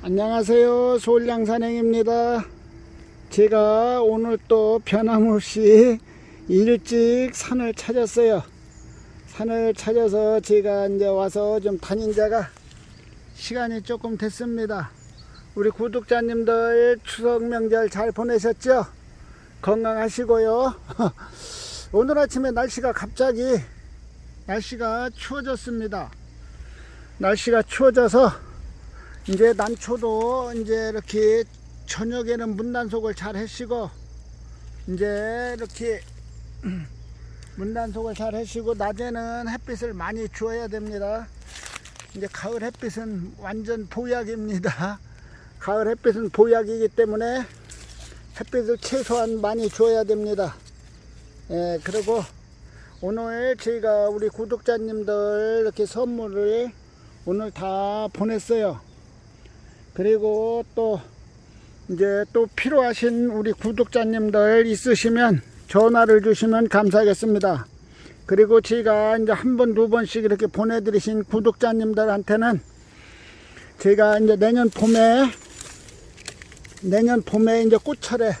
안녕하세요. 서울양산행입니다. 제가 오늘 또 변함없이 일찍 산을 찾았어요. 산을 찾아서 제가 이제 와서 좀 다닌 자가 시간이 조금 됐습니다. 우리 구독자님들 추석 명절 잘 보내셨죠? 건강하시고요. 오늘 아침에 날씨가 갑자기 날씨가 추워졌습니다. 날씨가 추워져서 이제 난초도 이제 이렇게 저녁에는 문단속을 잘 하시고 이제 이렇게 문단속을 잘 하시고 낮에는 햇빛을 많이 주어야 됩니다. 이제 가을 햇빛은 완전 보약입니다. 가을 햇빛은 보약이기 때문에 햇빛을 최소한 많이 줘야 됩니다. 예, 그리고 오늘 저희가 우리 구독자님들 이렇게 선물을 오늘 다 보냈어요. 그리고 또 이제 또 필요하신 우리 구독자님들 있으시면 전화를 주시면 감사하겠습니다. 그리고 제가 이제 한 번, 두 번씩 이렇게 보내드리신 구독자님들한테는 제가 이제 내년 봄에 내년 봄에 이제 꽃철에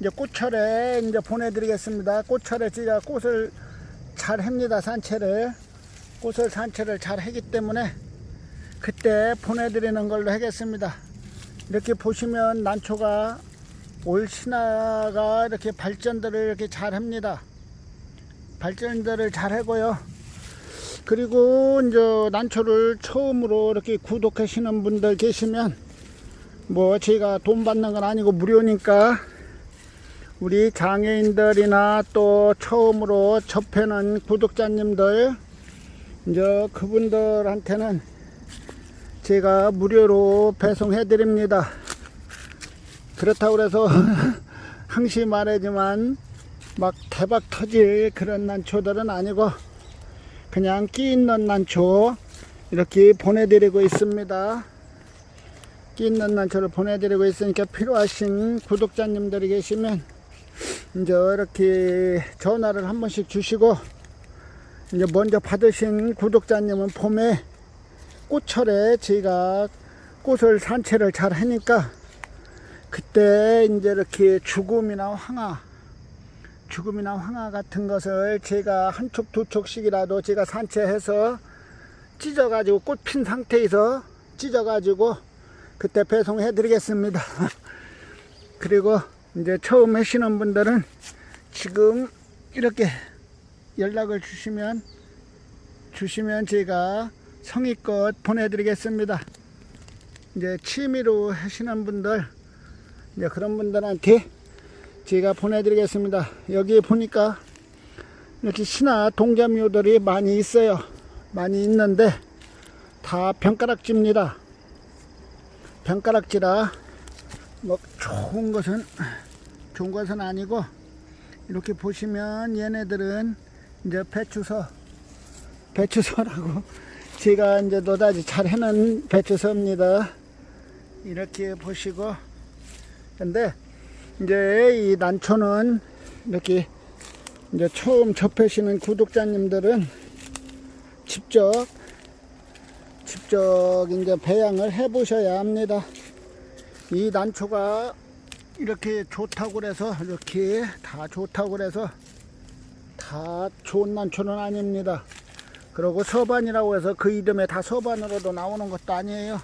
이제 꽃철에 이제 보내드리겠습니다. 꽃철에 제가 꽃을 잘 합니다. 산채를 꽃을 산채를 잘 하기 때문에 그때 보내드리는 걸로 하겠습니다. 이렇게 보시면 난초가 올 신화가 이렇게 발전들을 이렇게 잘 합니다. 발전들을 잘 하고요. 그리고 이제 난초를 처음으로 이렇게 구독하시는 분들 계시면 뭐 제가 돈 받는 건 아니고 무료니까 우리 장애인들이나 또 처음으로 접하는 구독자님들 이제 그분들한테는 제가 무료로 배송해 드립니다. 그렇다고 해서 항시 말하지만 막 대박 터질 그런 난초들은 아니고 그냥 끼 있는 난초 이렇게 보내드리고 있습니다. 끼 있는 난초를 보내드리고 있으니까 필요하신 구독자님들이 계시면 이제 이렇게 전화를 한 번씩 주시고 이제 먼저 받으신 구독자님은 봄에 꽃철에 저희가 꽃을 산채를 잘 하니까 그때 이제 이렇게 죽음이나 황화 죽음이나 황화 같은 것을 제가 한 촉 두 촉씩이라도 제가 산채해서 찢어 가지고 꽃 핀 상태에서 찢어 가지고 그때 배송해 드리겠습니다. 그리고 이제 처음 하시는 분들은 지금 이렇게 연락을 주시면 주시면 제가 성의껏 보내드리겠습니다. 이제 취미로 하시는 분들 이제 그런 분들한테 제가 보내드리겠습니다. 여기 보니까 이렇게 신화 동자묘들이 많이 있어요. 많이 있는데 다 병가락지입니다. 병가락지라 뭐 좋은 것은 좋은 것은 아니고 이렇게 보시면 얘네들은 이제 배추서 배추서라고 제가 이제 노다지 잘 해놓은 배추서입니다. 이렇게 보시고 근데 이제 이 난초는 이렇게 이제 처음 접하시는 구독자님들은 직접 직접 이제 배양을 해 보셔야 합니다. 이 난초가 이렇게 좋다고 그래서 이렇게 다 좋다고 그래서 다 좋은 난초는 아닙니다. 그리고 서반이라고 해서 그 이름에 다 서반으로도 나오는 것도 아니에요.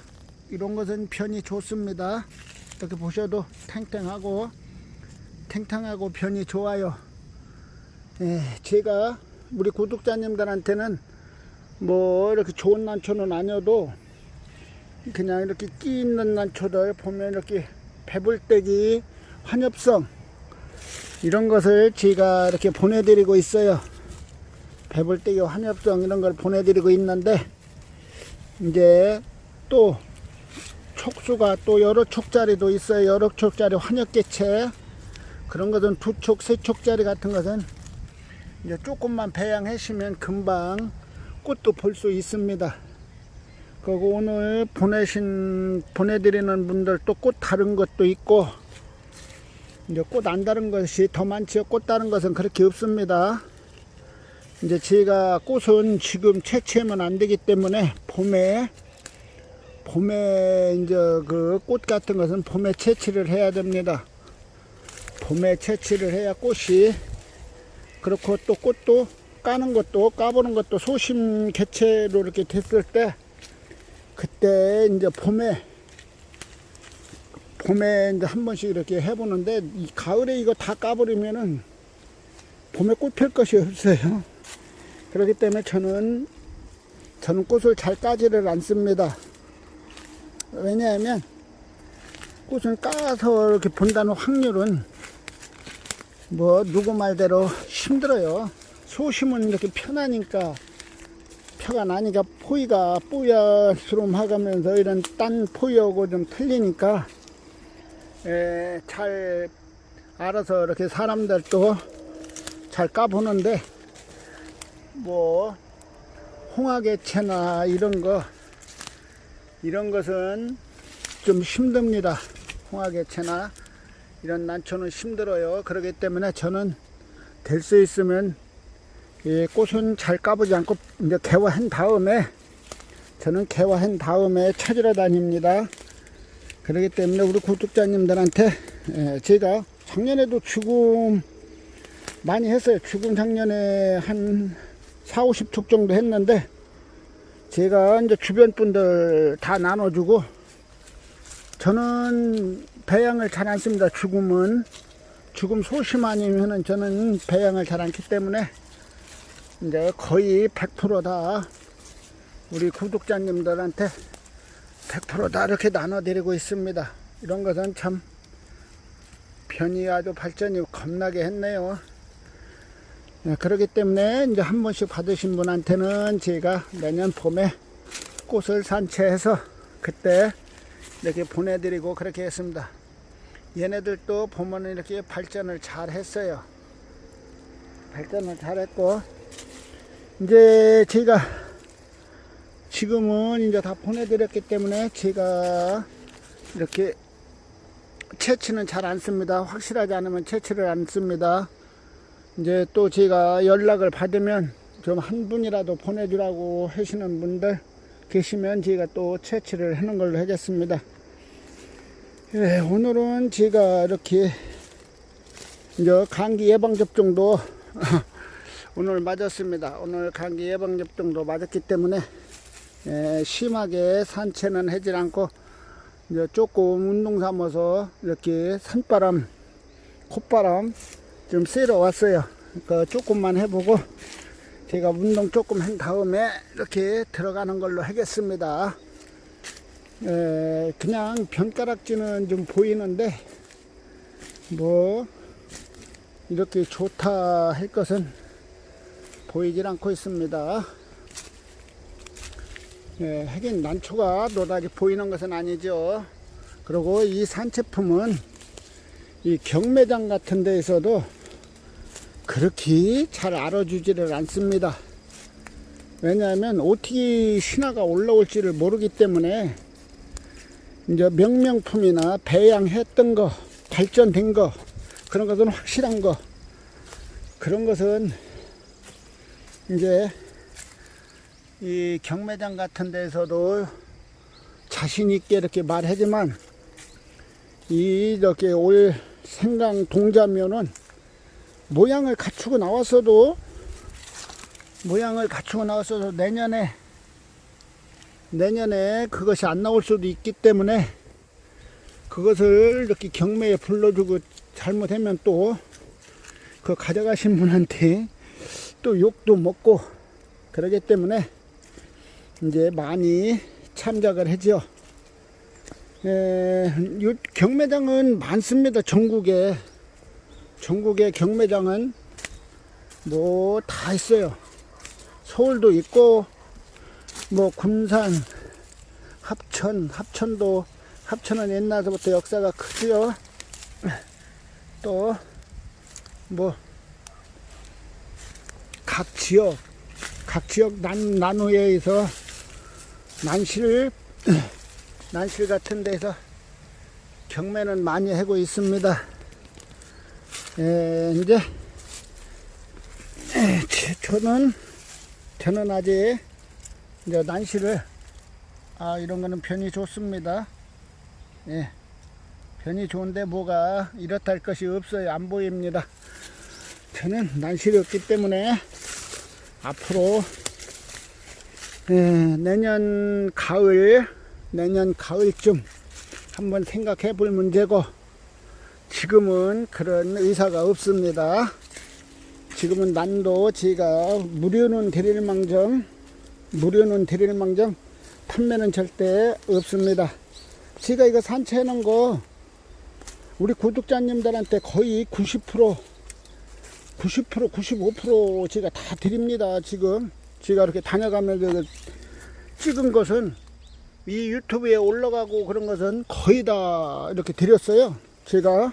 이런 것은 편이 좋습니다. 이렇게 보셔도 탱탱하고 탱탱하고 편이 좋아요. 예, 제가 우리 구독자님들한테는 뭐 이렇게 좋은 난초는 아니어도 그냥 이렇게 끼 있는 난초들 보면 이렇게 배불떼기 환엽성 이런 것을 제가 이렇게 보내드리고 있어요. 배불떼기 환엽성 이런 걸 보내드리고 있는데 이제 또 촉수가 또 여러 촉짜리도 있어요. 여러 촉짜리 환엽개체 그런 것은 두 촉, 세 촉짜리 같은 것은 이제 조금만 배양하시면 금방 꽃도 볼 수 있습니다. 그리고 오늘 보내신 보내드리는 분들 또 꽃 다른 것도 있고 이제 꽃 안 다른 것이 더 많지요. 꽃 다른 것은 그렇게 없습니다. 이제 제가 꽃은 지금 채취하면 안 되기 때문에 봄에 봄에 이제 그 꽃 같은 것은 봄에 채취를 해야 됩니다. 봄에 채취를 해야 꽃이 그렇고 또 꽃도 까는 것도 까보는 것도 소심 개체로 이렇게 됐을 때 그때 이제 봄에 봄에 이제 한 번씩 이렇게 해보는데 이 가을에 이거 다 까버리면은 봄에 꽃 필 것이 없어요. 그렇기 때문에 저는 저는 꽃을 잘 까지를 않습니다. 왜냐하면 꽃을 까서 이렇게 본다는 확률은 뭐 누구 말대로 힘들어요. 소심은 이렇게 편하니까 표가 나니까 포위가 뽀얗스름하가면서 이런 딴 포위하고 좀 틀리니까 에, 잘 알아서 이렇게 사람들도 잘 까보는데 뭐 홍화개체나 이런 거 이런 것은 좀 힘듭니다. 홍화개체나 이런 난초는 힘들어요. 그렇기 때문에 저는 될 수 있으면 이 꽃은 잘 까보지 않고 이제 개화한 다음에 저는 개화한 다음에 찾으러 다닙니다. 그렇기 때문에 우리 구독자님들한테 예, 제가 작년에도 죽음 많이 했어요. 죽음 작년에 한 4, 50촉 정도 했는데 제가 이제 주변 분들 다 나눠주고 저는 배양을 잘 안 씁니다. 죽음은 죽음 소심 아니면은 저는 배양을 잘 않기 때문에 이제 거의 100%다 우리 구독자님들한테 100%다 이렇게 나눠드리고 있습니다. 이런 것은 참 변이 아주 발전이 겁나게 했네요. 네, 그렇기 때문에 이제 한 번씩 받으신 분한테는 제가 내년 봄에 꽃을 산채해서 그때 이렇게 보내드리고 그렇게 했습니다. 얘네들도 보면은 이렇게 발전을 잘 했어요. 발전을 잘 했고, 이제 제가 지금은 이제 다 보내드렸기 때문에 제가 이렇게 채취는 잘 안 씁니다. 확실하지 않으면 채취를 안 씁니다. 이제 또 제가 연락을 받으면 좀 한 분이라도 보내주라고 하시는 분들 계시면 제가 또 채취를 하는 걸로 하겠습니다. 예, 오늘은 제가 이렇게 이제 감기 예방 접종도 오늘 맞았습니다. 오늘 감기 예방 접종도 맞았기 때문에 예, 심하게 산채는 하질 않고 이제 조금 운동 삼아서 이렇게 산바람, 콧바람 좀 쐬러 왔어요. 그 조금만 해보고 제가 운동 조금 한 다음에 이렇게 들어가는 걸로 하겠습니다. 에, 그냥 병가락지는 좀 보이는데 뭐 이렇게 좋다 할 것은 보이질 않고 있습니다. 예, 하긴 난초가 노다지 보이는 것은 아니죠. 그리고 이 산채품은 이 경매장 같은 데에서도 그렇게 잘 알아주지를 않습니다. 왜냐하면 어떻게 신화가 올라올지를 모르기 때문에 이제 명명품이나 배양했던 거, 발전된 거, 그런 것은 확실한 거, 그런 것은 이제 이 경매장 같은 데서도 자신 있게 이렇게 말하지만 이렇게 올 생강 동자면은 모양을 갖추고 나왔어도 모양을 갖추고 나왔어도 내년에 내년에 그것이 안 나올 수도 있기 때문에 그것을 이렇게 경매에 불러주고 잘못하면 또 그 가져가신 분한테 또 욕도 먹고 그러기 때문에 이제 많이 참작을 요 경매장은 많습니다. 전국에 전국의 경매장은 뭐 다 있어요. 서울도 있고 뭐 군산, 합천, 합천도 합천은 옛날부터 역사가 크죠. 또뭐 각 지역, 각 지역 난 나누에서 난실 난실 같은 데서 경매는 많이 하고 있습니다. 에, 이제 에, 저는 저는 아직 이제 난시를 아 이런 거는 편이 좋습니다. 예. 편이 좋은데 뭐가 이렇다 할 것이 없어요. 안 보입니다. 저는 난실이 없기 때문에 앞으로 예, 내년 가을 내년 가을쯤 한번 생각해 볼 문제고 지금은 그런 의사가 없습니다. 지금은 난도 제가 무료는 드릴 망정 무료는 드릴 망정 판매는 절대 없습니다. 제가 이거 산채해 놓은 거 우리 구독자님들한테 거의 90% 90% 95% 제가 다 드립니다. 지금 제가 이렇게 다녀가면서 찍은 것은 이 유튜브에 올라가고 그런 것은 거의 다 이렇게 드렸어요. 제가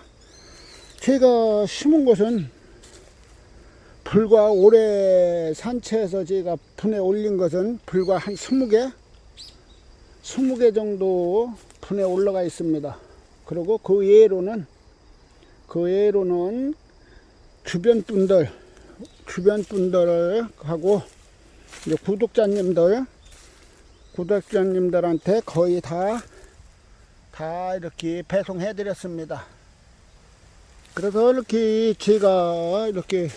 제가 심은 것은 불과 올해 산채에서 제가 분에 올린 것은 불과 한 20개 20개 정도 분에 올라가 있습니다. 그리고 그 외로는 그 외로는 주변 분들 주변 분들하고 구독자님들 구독자님들한테 거의 다 다 이렇게 배송해 드렸습니다. 그래서 이렇게 제가 이렇게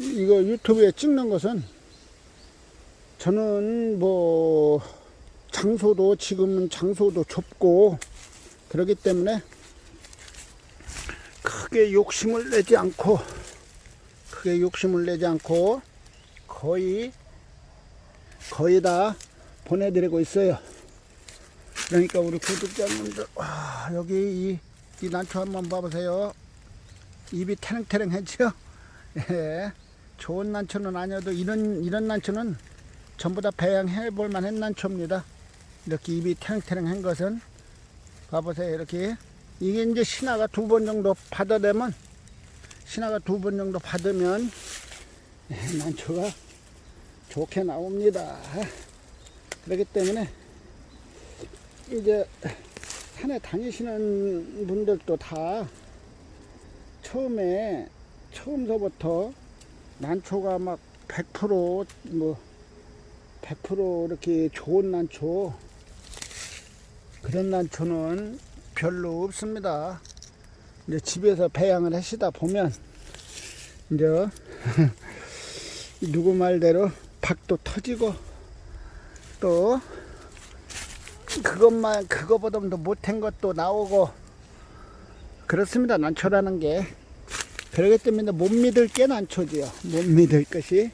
이거 유튜브에 찍는 것은 저는 뭐 장소도 지금은 장소도 좁고 그렇기 때문에 크게 욕심을 내지 않고 크게 욕심을 내지 않고 거의 거의 다 보내드리고 있어요. 그러니까 우리 구독자님들 와 여기 이, 이 난초 한번 봐보세요. 입이 태릉태릉하죠? 예. 좋은 난초는 아니어도 이런 이런 난초는 전부 다 배양해 볼 만한 난초입니다. 이렇게 입이 태릉태릉한 것은 봐보세요. 이렇게 이게 이제 신화가 두 번 정도 받아내면 신화가 두 번 정도 받으면 예, 난초가 좋게 나옵니다. 그렇기 때문에 이제 산에 다니시는 분들도 다 처음에 처음서부터 난초가 막 100%뭐 100% 이렇게 좋은 난초 그런 난초는 별로 없습니다. 이제 집에서 배양을 하시다 보면 이제 누구 말대로 박도 터지고 또 그것만 그거보다도 못한 것도 나오고 그렇습니다. 난초라는 게 그러기 때문에 못 믿을 게 난초지요. 못 믿을 것이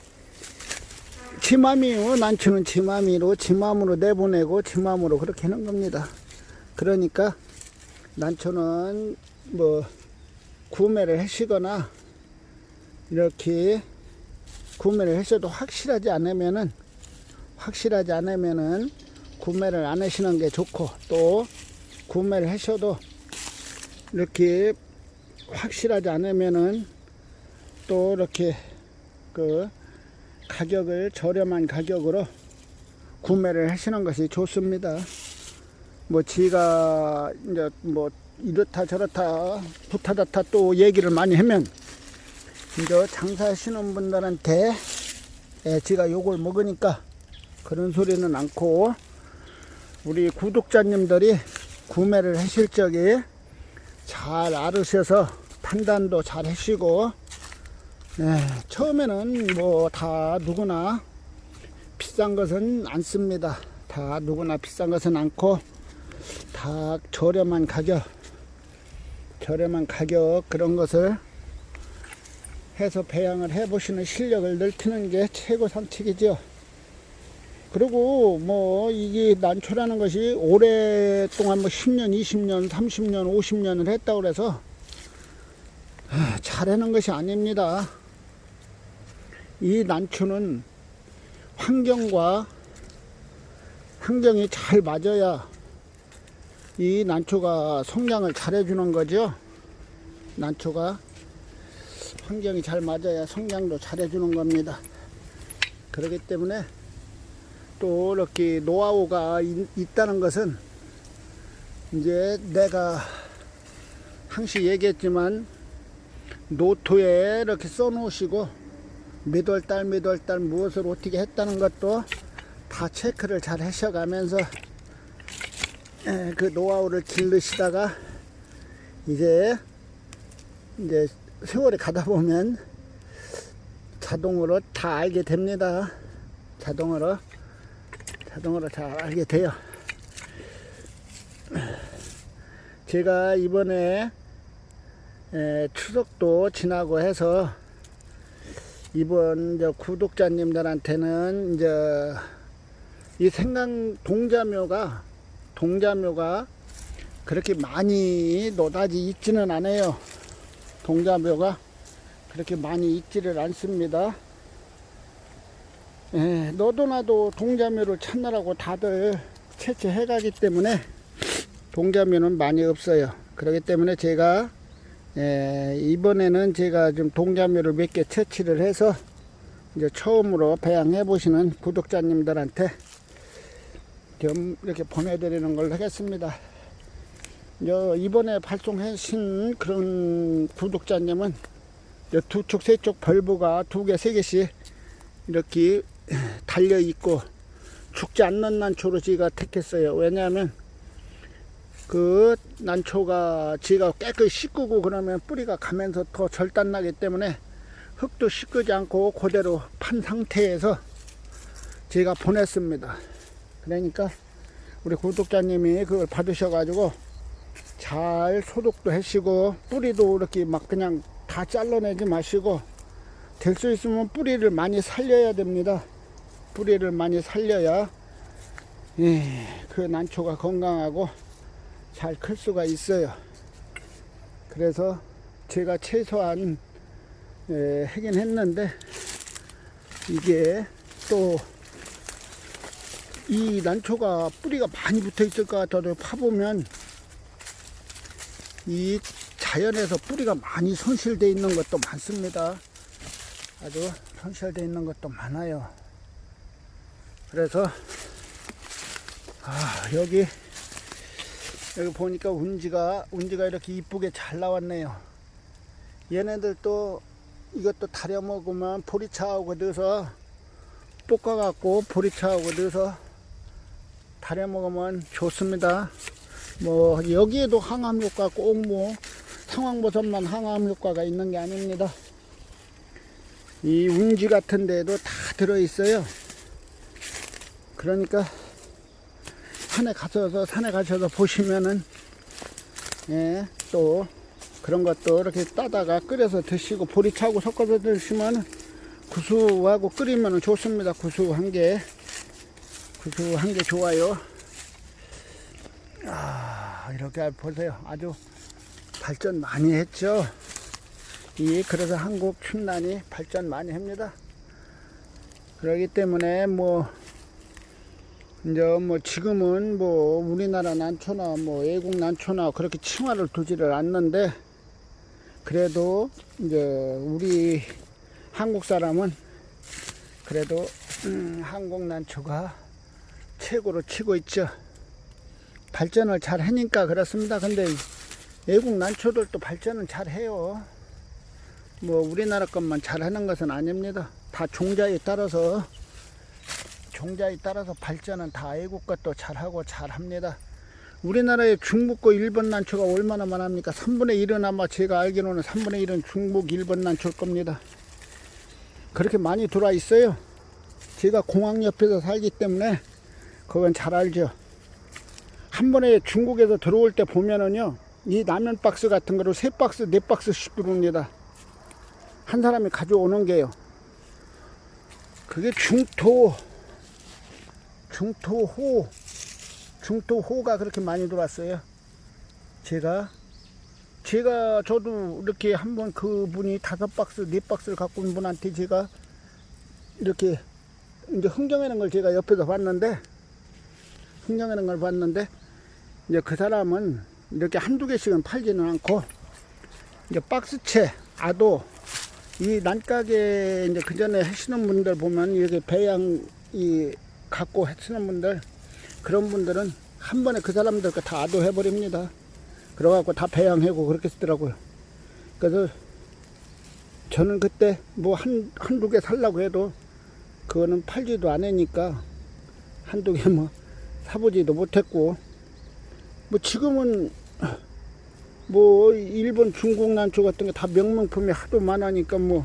지 맘이요. 난초는 지 맘이로 지 맘으로 내보내고 지 맘으로 그렇게 하는 겁니다. 그러니까 난초는 뭐 구매를 하시거나 이렇게 구매를 하셔도 확실하지 않으면은 확실하지 않으면은 구매를 안 하시는 게 좋고 또 구매를 하셔도 이렇게 확실하지 않으면은 또 이렇게 그 가격을 저렴한 가격으로 구매를 하시는 것이 좋습니다. 뭐 지가 이제 뭐 이렇다 저렇다 부타다타 또 얘기를 많이 하면 이제 장사하시는 분들한테 예, 지가 욕을 먹으니까 그런 소리는 않고 우리 구독자님들이 구매를 하실 적에 잘 알으셔서 판단도 잘 하시고 네, 처음에는 뭐 다 누구나 비싼 것은 안 씁니다. 다 누구나 비싼 것은 않고 다 저렴한 가격 저렴한 가격 그런 것을 해서 배양을 해 보시는 실력을 넓히는 게 최고 상책이죠. 그리고 뭐 이게 난초라는 것이 오랫동안 뭐 10년, 20년, 30년, 50년을 했다고 그래서 잘하는 것이 아닙니다. 이 난초는 환경과 환경이 잘 맞아야 이 난초가 성장을 잘 해주는 거죠. 난초가 환경이 잘 맞아야 성장도 잘 해주는 겁니다. 그렇기 때문에 또 이렇게 노하우가 있, 다는 것은 이제 내가 항시 얘기했지만 노트에 이렇게 써 놓으시고 몇 월 달, 몇 월 달 무엇을 어떻게 했다는 것도 다다 체크를 잘 하셔가면서 에, 그 노하우를 기르시다가 이제 이제 세월이 가다 보면 자동으로 다 알게 됩니다. 자동으로 자동으로 잘 알게 돼요. 제가 이번에 에, 추석도 지나고 해서 이번 저 구독자님들한테는 이제 이 생강 동자묘가 동자묘가 그렇게 많이 노다지 있지는 않아요. 동자묘가 그렇게 많이 있지를 않습니다. 예, 너도 나도 동자묘를 찾느라고 다들 채취해 가기 때문에 동자묘는 많이 없어요. 그렇기 때문에 제가 예, 이번에는 제가 좀 동자묘를 몇 개 채취를 해서 이제 처음으로 배양해 보시는 구독자님들한테 좀 이렇게 보내드리는 걸 하겠습니다. 저 이번에 발송하신 그런 구독자님은 두 쪽, 세쪽 벌브가 두 개, 세 개씩 이렇게 달려 있고 죽지 않는 난초로 제가 택했어요. 왜냐하면 그 난초가 지가 깨끗이 씻고 그러면 뿌리가 가면서 더 절단나기 때문에 흙도 씻지 않고 그대로 판 상태에서 제가 보냈습니다. 그러니까 우리 구독자님이 그걸 받으셔가지고 잘 소독도 하시고 뿌리도 이렇게 막 그냥 다 잘라내지 마시고 될 수 있으면 뿌리를 많이 살려야 됩니다. 뿌리를 많이 살려야 예, 그 난초가 건강하고 잘 클 수가 있어요. 그래서 제가 최소한 예, 하긴 했는데 이게 또 이 난초가 뿌리가 많이 붙어 있을 것 같아도 파보면 이 자연에서 뿌리가 많이 손실되어 있는 것도 많습니다. 아주 손실되어 있는 것도 많아요. 그래서 아, 여기 여기 보니까 운지가 운지가 이렇게 이쁘게 잘 나왔네요. 얘네들도 이것도 다려 먹으면 보리차하고 넣어서 볶아갖고 보리차하고 넣어서 다려 먹으면 좋습니다. 뭐 여기에도 항암 효과 꼭 뭐 상황버섯만 항암 효과가 있는 게 아닙니다. 이 운지 같은 데도 다 들어 있어요. 그러니까 산에 가셔서 산에 가셔서 보시면은 예, 또 그런 것도 이렇게 따다가 끓여서 드시고 보리차고 섞어서 드시면 구수하고 끓이면 좋습니다. 구수한 게 구수한 게 좋아요. 아, 이렇게 보세요. 아주 발전 많이 했죠. 이 그래서 한국 춘난이 발전 많이 합니다. 그러기 때문에 뭐 이제 뭐 지금은 뭐 우리나라 난초나 뭐 외국 난초나 그렇게 칭화를 두지를 않는데 그래도 이제 우리 한국 사람은 그래도 음, 한국 난초가 최고로 치고 있죠. 발전을 잘 하니까 그렇습니다. 근데 외국 난초들도 발전은 잘 해요. 뭐 우리나라 것만 잘 하는 것은 아닙니다. 다 종자에 따라서 종자에 따라서 발전은 다 외국 것도 잘하고 잘합니다. 우리나라의 중국과 일본 난초가 얼마나 많합니까? 3분의 1은 아마 제가 알기로는 3분의 1은 중국, 일본 난초일 겁니다. 그렇게 많이 들어와 있어요. 제가 공항 옆에서 살기 때문에 그건 잘 알죠. 한 번에 중국에서 들어올 때 보면은요, 이 라면 박스 같은 거를 세 박스, 네 박스씩 들어옵니다. 한 사람이 가져오는 게요. 그게 중토, 중토호, 중토호가 그렇게 많이 들어왔어요. 제가, 제가 저도 이렇게 한번 그분이 다섯 박스, 네 박스를 갖고 온 분한테 제가 이렇게 이제 흥정하는 걸 제가 옆에서 봤는데, 흥정하는 걸 봤는데, 이제 그 사람은 이렇게 한두 개씩은 팔지는 않고, 이제 박스채, 아도, 이 난가게 이제 그 전에 하시는 분들 보면 이렇게 배양 이 갖고 하시는 분들 그런 분들은 한 번에 그 사람들 다 아도해 버립니다. 그래갖고 다 배양하고 그렇게 쓰더라고요. 그래서 저는 그때 뭐 한, 한두 개 살라고 해도 그거는 팔지도 않으니까 한두 개 뭐 사보지도 못했고 뭐 지금은 뭐 일본 중국 난초 같은 거다 명명품이 하도 많으니까 뭐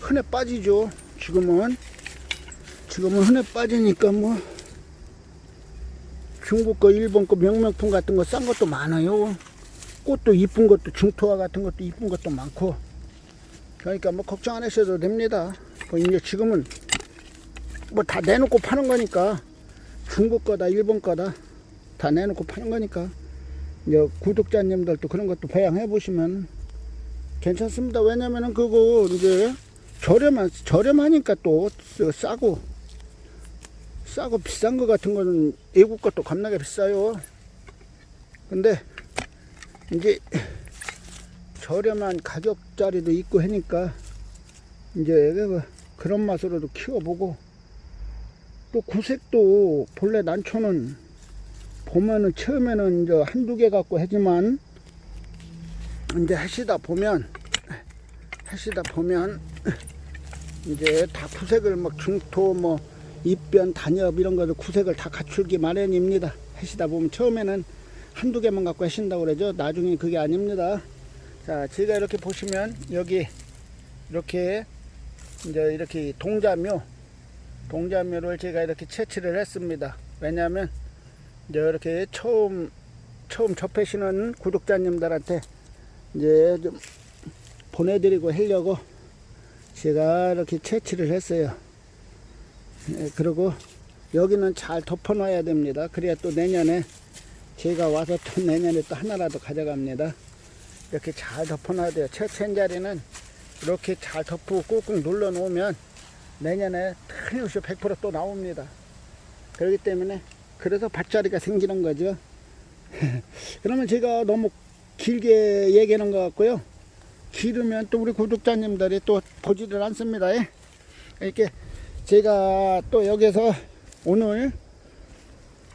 흔해 빠지죠 지금은 지금은 흔해 빠지니까 뭐 중국 거 일본 거 명명품 같은 거 싼 것도 많아요. 꽃도 이쁜 것도 중토화 같은 것도 이쁜 것도 많고. 그러니까 뭐 걱정 안 하셔도 됩니다. 뭐 이제 지금은 뭐 다 내놓고 파는 거니까. 중국 거다 일본 거다 다 내놓고 파는 거니까. 이제 구독자님들도 그런 것도 배양해 보시면 괜찮습니다. 왜냐면은 그거 이제 저렴한 저렴하니까 또 쓰- 싸고 싸고 비싼 거 같은 거는 외국 것도 겁나게 비싸요. 근데 이제 저렴한 가격짜리도 있고 하니까 이제 그- 그런 맛으로도 키워보고 또 구색도 본래 난초는 보면은 처음에는 이제 한두 개 갖고 하지만 이제 하시다 보면 하시다 보면 이제 다 구색을 막 중토 뭐 입변 단엽 이런 거를 구색을 다 갖추기 마련입니다. 하시다 보면 처음에는 한두 개만 갖고 하신다고 그러죠. 나중에 그게 아닙니다. 자, 제가 이렇게 보시면 여기 이렇게 이제 이렇게 동자묘 동자묘를 제가 이렇게 채취를 했습니다. 왜냐하면 이제 이렇게 처음 처음 접하시는 구독자님들한테 이제 좀 보내드리고 하려고 제가 이렇게 채취를 했어요. 예, 그리고 여기는 잘 덮어놔야 됩니다. 그래야 또 내년에 제가 와서 또 내년에 또 하나라도 가져갑니다. 이렇게 잘 덮어 놔야 돼요. 채취한 자리는 이렇게 잘 덮고 꾹꾹 눌러 놓으면 내년에 틀림없이 100%또 나옵니다. 그렇기 때문에 그래서 밭자리가 생기는 거죠. 그러면 제가 너무 길게 얘기하는 것 같고요. 길으면 또 우리 구독자님들이 또 보지를 않습니다. 예. 이렇게 제가 또 여기서 오늘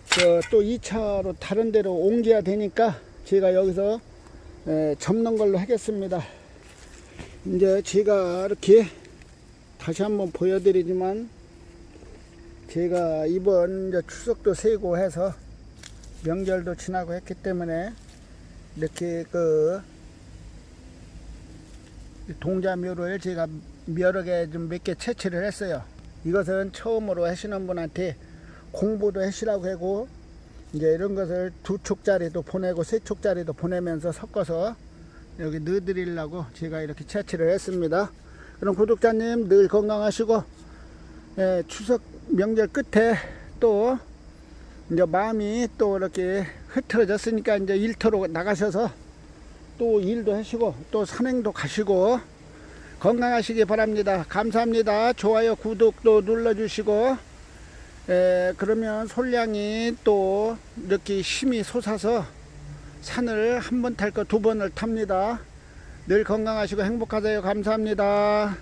저또 2차로 다른 데로 옮겨야 되니까 제가 여기서 에, 접는 걸로 하겠습니다. 이제 제가 이렇게 다시 한번 보여드리지만 제가 이번 추석도 세고 해서 명절도 지나고 했기 때문에 이렇게 그 동자묘를 제가 여러 개 좀 몇 개 채취를 했어요. 이것은 처음으로 하시는 분한테 공부도 하시라고 하고 이제 이런 것을 두 촉짜리도 보내고 세 촉짜리도 보내면서 섞어서 여기 넣어드리려고 제가 이렇게 채취를 했습니다. 그럼 구독자님 늘 건강하시고 예, 추석 명절 끝에 또 이제 마음이 또 이렇게 흐트러졌으니까 이제 일터로 나가셔서 또 일도 하시고 또 산행도 가시고 건강하시기 바랍니다. 감사합니다. 좋아요, 구독도 눌러주시고 에, 그러면 솔량이 또 이렇게 힘이 솟아서 산을 한 번 탈 거 두 번을 탑니다. 늘 건강하시고 행복하세요. 감사합니다.